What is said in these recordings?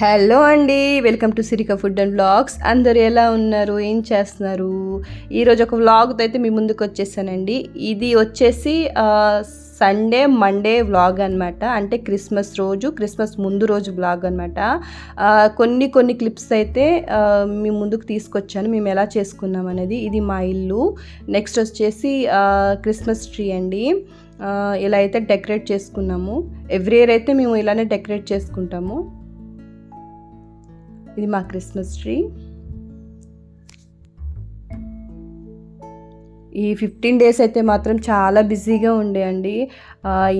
Hello అండి welcome to Sirika food and vlogs. అందరు ఎలా ఉన్నారు? ఏం చేస్తున్నారు? ఈరోజు ఒక వ్లాగ్తో అయితే మీ ముందుకు వచ్చేసానండి. ఇది వచ్చేసి సండే మండే వ్లాగ్ అనమాట అంటే క్రిస్మస్ రోజు క్రిస్మస్ ముందు రోజు వ్లాగ్ అనమాట కొన్ని కొన్ని క్లిప్స్ అయితే మీ ముందుకు తీసుకొచ్చాను. మేము ఎలా చేసుకున్నాం అనేది ఇది మా ఇల్లు. నెక్స్ట్ వచ్చేసి క్రిస్మస్ ట్రీ అండి. ఇలా అయితే డెకరేట్ చేసుకున్నాము. ఎవ్రీ ఇయర్ అయితే మేము ఇలానే డెకరేట్ చేసుకుంటాము. ఇది మా క్రిస్మస్ ట్రీ. ఈ ఫిఫ్టీన్ డేస్ అయితే మాత్రం చాలా బిజీగా ఉండేయండి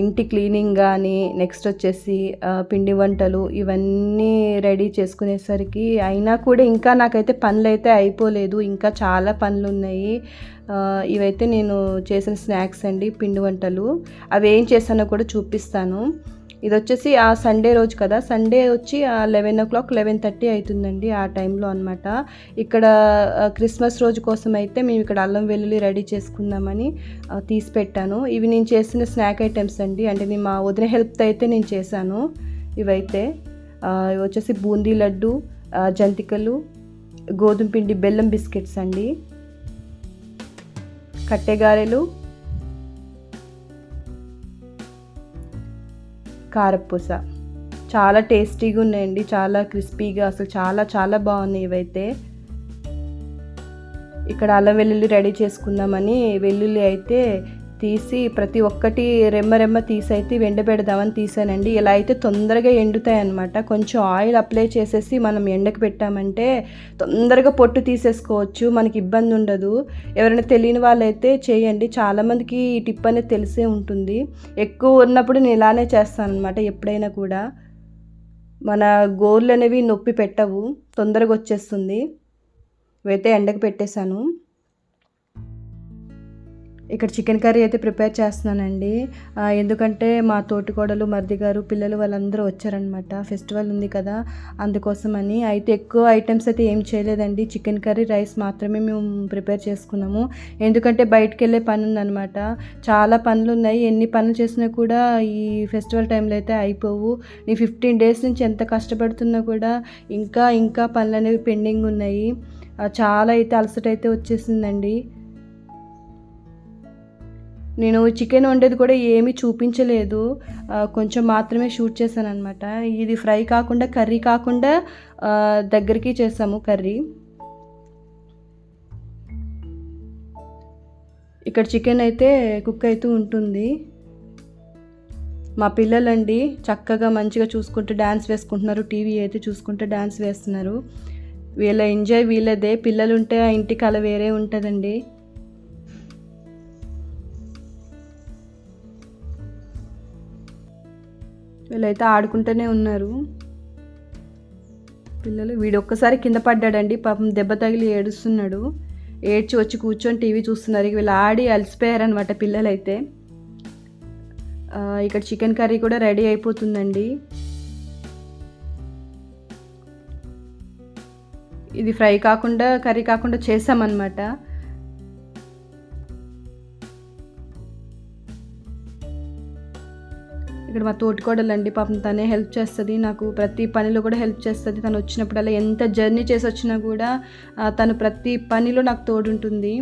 ఇంటి క్లీనింగ్ కానీ నెక్స్ట్ వచ్చేసి పిండి వంటలు ఇవన్నీ రెడీ చేసుకునేసరికి అయినా కూడా ఇంకా నాకైతే పనులు అయితే అయిపోలేదు. ఇంకా చాలా పనులు ఉన్నాయి ఇవైతే నేను చేసిన స్నాక్స్ అండి పిండి వంటలు. అవి ఏం చేశానో కూడా చూపిస్తాను. ఇది వచ్చేసి ఆ సండే రోజు కదా. సండే వచ్చి eleven o'clock eleven thirty అవుతుందండి ఆ టైంలో అనమాట ఇక్కడ క్రిస్మస్ రోజు కోసం అయితే మేము ఇక్కడ అల్లం వెల్లుల్లి రెడీ చేసుకుందామని తీసి పెట్టాను. ఇవి నేను చేసిన స్నాక్ ఐటమ్స్ అండి. అంటే నేను మా వదిన హెల్ప్తో అయితే నేను చేశాను ఇవైతే. ఇవి వచ్చేసి బూందీ లడ్డు జంతికలు గోధుమ పిండి బెల్లం బిస్కెట్స్ అండి. కట్టెగారెలు కారపూస. చాలా టేస్టీగా ఉన్నాయండి చాలా క్రిస్పీగా అసలు చాలా చాలా బాగున్నాయి ఇవైతే. ఇక్కడ అల్లం వెల్లుల్లి రెడీ చేసుకుందామని వెల్లుల్లి అయితే తీసి ప్రతి ఒక్కటి రెమ్మ రెమ్మ తీసి అయితే ఎండబెడదామని తీసానండి. ఇలా అయితే తొందరగా ఎండుతాయి అనమాట కొంచెం ఆయిల్ అప్లై చేసేసి మనం ఎండకు పెట్టామంటే తొందరగా పొట్టు తీసేసుకోవచ్చు మనకి ఇబ్బంది ఉండదు. ఎవరైనా తెలియని వాళ్ళైతే చేయండి. చాలామందికి ఈ టిప్ అనేది తెలిసే ఉంటుంది. ఎక్కువ ఉన్నప్పుడు నేను ఇలానే చేస్తాను అనమాట ఎప్పుడైనా కూడా. మన గోర్లు అనేవి నొప్పి పెట్టవు తొందరగా వచ్చేస్తుంది. ఇవైతే ఎండకు పెట్టేశాను. ఇక్కడ చికెన్ కర్రీ అయితే ప్రిపేర్ చేస్తున్నానండి. ఎందుకంటే మా తోటికోడలు మరిది గారు పిల్లలు వాళ్ళందరూ వచ్చారనమాట. ఫెస్టివల్ ఉంది కదా అందుకోసమని. అయితే ఎక్కువ ఐటమ్స్ అయితే ఏం చేయలేదండి. చికెన్ కర్రీ రైస్ మాత్రమే మేము ప్రిపేర్ చేసుకున్నాము. ఎందుకంటే బయటకు వెళ్ళే పని ఉందన్నమాట చాలా పనులు ఉన్నాయి ఎన్ని పనులు చేసినా కూడా ఈ ఫెస్టివల్ టైంలో అయితే అయిపోవు. నేను ఫిఫ్టీన్ డేస్ నుంచి ఎంత కష్టపడుతున్నా కూడా ఇంకా ఇంకా పనులు అనేవి పెండింగ్ ఉన్నాయి చాలా అయితే అలసట అయితే వచ్చేసిందండి. నేను చికెన్ వండేది కూడా ఏమీ చూపించలేదు. కొంచెం మాత్రమే షూట్ చేశాను అనమాట ఇది ఫ్రై కాకుండా కర్రీ కాకుండా దగ్గరికి చేసాము కర్రీ. ఇక్కడ చికెన్ అయితే కుక్ అవుతూ ఉంటుంది. మా పిల్లలండి చక్కగా మంచిగా చూసుకుంటూ డ్యాన్స్ వేసుకుంటున్నారు. టీవీ అయితే చూసుకుంటూ డ్యాన్స్ వేస్తున్నారు. వీళ్ళ ఎంజాయ్ వీళ్ళదే. పిల్లలు ఉంటే ఆ ఇంటి కళ వేరే ఉంటుందండి. వీళ్ళైతే ఆడుకుంటూనే ఉన్నారు. పిల్లలు వీడు ఒక్కసారి కింద పడ్డాడండి. పాపం దెబ్బ తగిలి ఏడుస్తున్నాడు. ఏడ్చి వచ్చి కూర్చొని టీవీ చూస్తున్నారు. ఇక వీళ్ళు ఆడి అలసిపోయారనమాట పిల్లలైతే. ఇక్కడ చికెన్ కర్రీ కూడా రెడీ అయిపోతుందండి. ఇది ఫ్రై కాకుండా కర్రీ కాకుండా చేసామన్నమాట ఇక్కడ మా తోటికోడలండి పాపం తనే హెల్ప్ చేస్తుంది నాకు ప్రతి పనిలో కూడా హెల్ప్ చేస్తుంది. తను వచ్చినప్పుడల్లా ఎంత జర్నీ చేసి వచ్చినా కూడా తను ప్రతి పనిలో నాకు తోడుంటుంది.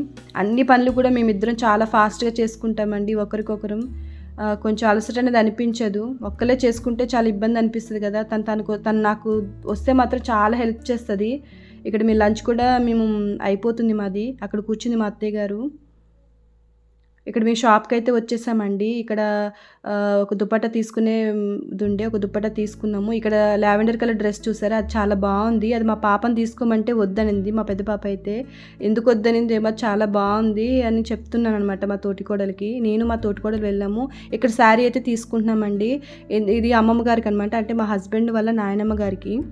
అన్ని పనులు కూడా మేమిద్దరం చాలా ఫాస్ట్గా చేసుకుంటామండి ఒకరికొకరం. కొంచెం అలసట అనేది అనిపించదు. ఒక్కలే చేసుకుంటే చాలా ఇబ్బంది అనిపిస్తుంది కదా తను తనకు తను నాకు వస్తే మాత్రం చాలా హెల్ప్ చేస్తుంది. ఇక్కడ మీ లంచ్ కూడా మేము అయిపోతుంది మాది అక్కడ కూర్చుంది మా అత్తయ్య గారు. ఇక్కడ మీ షాప్కి అయితే వచ్చేసామండి. ఇక్కడ ఒక దుప్పట తీసుకునే ఉండే ఒక దుప్పట తీసుకున్నాము. ఇక్కడ లావెండర్ కలర్ డ్రెస్ చూసారా? అది చాలా బాగుంది. అది మా పాపని తీసుకోమంటే వద్దనింది మా పెద్ద పాప అయితే. ఎందుకు వద్దనింది ఏమో చాలా బాగుంది అని చెప్తున్నాను అనమాట మా తోటికోడలికి. నేను మా తోటికోడలు వెళ్ళాము. ఇక్కడ శారీ అయితే తీసుకుంటున్నామండి. ఇది- ఇది అమ్మమ్మ గారికి అనమాట అంటే మా హస్బెండ్ వల్ల నాయనమ్మ గారికి.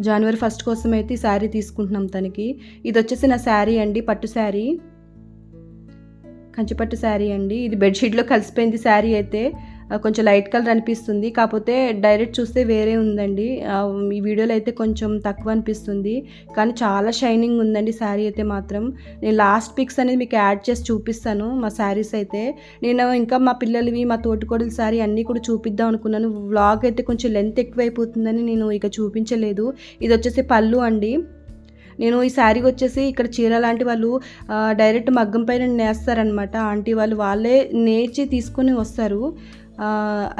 జనవరి ఫస్ట్ కోసం అయితే ఈ శారీ తీసుకుంటున్నాం తనకి. ఇది వచ్చేసి నా శారీ అండి పట్టు శారీ. కంచిపట్టు శారీ అండి. ఇది బెడ్షీట్లో కలిసిపోయింది శారీ అయితే. కొంచెం లైట్ కలర్ అనిపిస్తుంది. కాకపోతే డైరెక్ట్ చూస్తే వేరే ఉందండి. ఈ వీడియోలో అయితే కొంచెం తక్కువ అనిపిస్తుంది. కానీ చాలా షైనింగ్ ఉందండి శారీ అయితే మాత్రం. నేను లాస్ట్ పిక్స్ అనేది మీకు యాడ్ చేసి చూపిస్తాను మా శారీస్ అయితే. నేను ఇంకా మా పిల్లలవి మా తోటికోడల శారీ అన్నీ కూడా చూపిద్దాం అనుకున్నాను. వ్లాగ్ అయితే కొంచెం లెంత్ ఎక్కువైపోతుందని నేను ఇక చూపించలేదు. ఇది వచ్చేసి పళ్ళు అండి. నేను ఈ శారీకి వచ్చేసి ఇక్కడ చీర లాంటి వాళ్ళు డైరెక్ట్ మగ్గం పైన నేస్తారనమాట ఆంటీ వాళ్ళు వాళ్ళే నేర్చి తీసుకొని వస్తారు.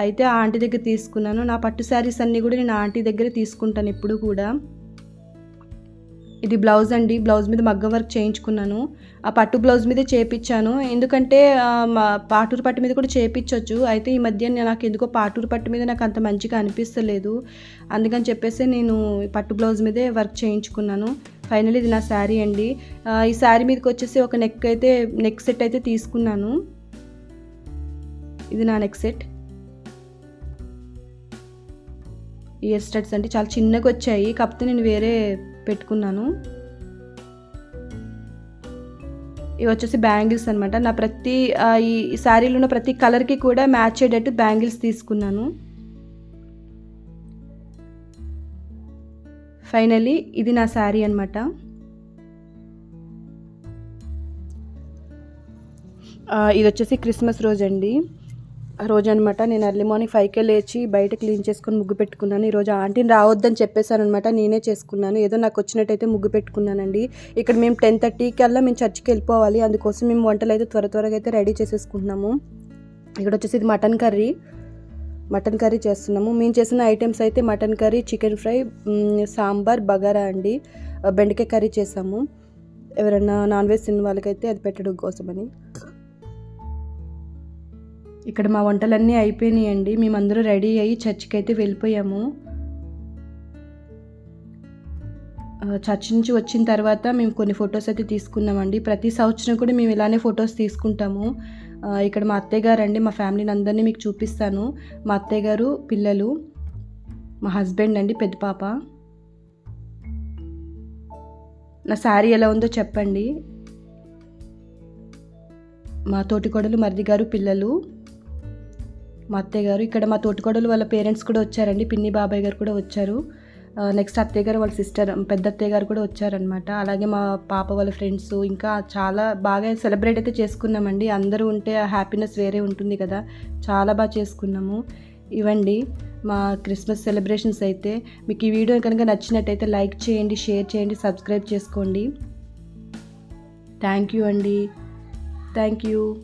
అయితే ఆ ఆంటీ దగ్గర తీసుకున్నాను. నా పట్టు శారీస్ అన్నీ కూడా నేను ఆంటీ దగ్గర తీసుకుంటాను ఎప్పుడు కూడా. ఇది బ్లౌజ్ అండి. బ్లౌజ్ మీద మగ్గం వర్క్ చేయించుకున్నాను. ఆ పట్టు బ్లౌజ్ మీదే చేపించాను ఎందుకంటే మా పాటూరు పట్టు మీద కూడా చేపించవచ్చు అయితే ఈ మధ్య నాకు ఎందుకో పాటూరు పట్టు మీద నాకు అంత మంచిగా అనిపిస్తలేదు. అందుకని చెప్పేసి నేను పట్టు బ్లౌజ్ మీదే వర్క్ చేయించుకున్నాను. ఫైనల్ ఇది నా శారీ అండి. ఈ శారీ మీదకి వచ్చేసి ఒక నెక్ అయితే నెక్ సెట్ అయితే తీసుకున్నాను. ఇది నా నెక్ సెట్ ఇయర్ స్టడ్స్ అంటే చాలా చిన్నగా వచ్చాయి. కాకపోతే నేను వేరే పెట్టుకున్నాను. ఇవి వచ్చేసి బ్యాంగిల్స్ అనమాట నా ప్రతి ఈ శారీలో ఉన్న ప్రతి కలర్కి కూడా మ్యాచ్ అయ్యేటట్టు బ్యాంగిల్స్ తీసుకున్నాను. ఫైనలీ ఇది నా శారీ అనమాట ఇది వచ్చేసి క్రిస్మస్ రోజు అండి. రోజు అనమాట నేను ఎర్లీ మార్నింగ్ ఫైవ్కే లేచి బయట క్లీన్ చేసుకొని ముగ్గు పెట్టుకున్నాను. ఈరోజు ఆంటీని రావద్దని చెప్పేశాను అనమాట నేనే చేసుకున్నాను. ఏదో నాకు వచ్చినట్టయితే ముగ్గు పెట్టుకున్నానండి. ఇక్కడ మేము టెన్ థర్టీ కల్లా మేము చర్చికి వెళ్ళిపోవాలి. అందుకోసం మేము వంటలు అయితే త్వర త్వరగా అయితే రెడీ చేసేసుకుంటున్నాము. ఇక్కడ వచ్చేసి ఇది మటన్ కర్రీ. మటన్ కర్రీ చేస్తున్నాము. మేము చేసిన ఐటమ్స్ అయితే mutton curry chicken fry sambar bagara అండి. బెండకాయ కర్రీ చేసాము. ఎవరైనా నాన్ వెజ్ తిన్న వాళ్ళకైతే అది పెట్టడం కోసమని. ఇక్కడ మా వంటలన్నీ అయిపోయినాయండి. మేమందరూ రెడీ అయ్యి చర్చికి అయితే వెళ్ళిపోయాము చర్చ్ నుంచి వచ్చిన తర్వాత మేము కొన్ని ఫొటోస్ అయితే తీసుకున్నామండి. ప్రతి సంవత్సరం కూడా మేము ఇలానే ఫొటోస్ తీసుకుంటాము. ఇక్కడ మా అత్తయ్య గారు అండి మా ఫ్యామిలీని అందరినీ మీకు చూపిస్తాను. మా అత్తయ్య గారు పిల్లలు మా హస్బెండ్ అండి పెద్ద పాప. నా శారీ ఎలా ఉందో చెప్పండి. మా తోటికోడలు మరిది గారు పిల్లలు. మా అత్తయ్య గారు ఇక్కడ మా తోటికోడలు వాళ్ళ పేరెంట్స్ కూడా వచ్చారండి పిన్ని బాబాయ్ గారు కూడా వచ్చారు. నెక్స్ట్ అత్తయ్య గారు వాళ్ళ సిస్టర్ పెద్ద అత్తయ్య గారు కూడా వచ్చారనమాట అలాగే మా పాప వాళ్ళ ఫ్రెండ్స్ ఇంకా చాలా బాగా సెలబ్రేట్ అయితే చేసుకున్నామండి. అందరూ ఉంటే ఆ హ్యాపీనెస్ వేరే ఉంటుంది కదా. చాలా బాగా చేసుకున్నాము. ఇవండి మా క్రిస్మస్ సెలబ్రేషన్స్ అయితే. మీకు ఈ వీడియో కనుక నచ్చినట్టయితే లైక్ చేయండి షేర్ చేయండి సబ్స్క్రైబ్ చేసుకోండి. థ్యాంక్ యూ అండి. Thank you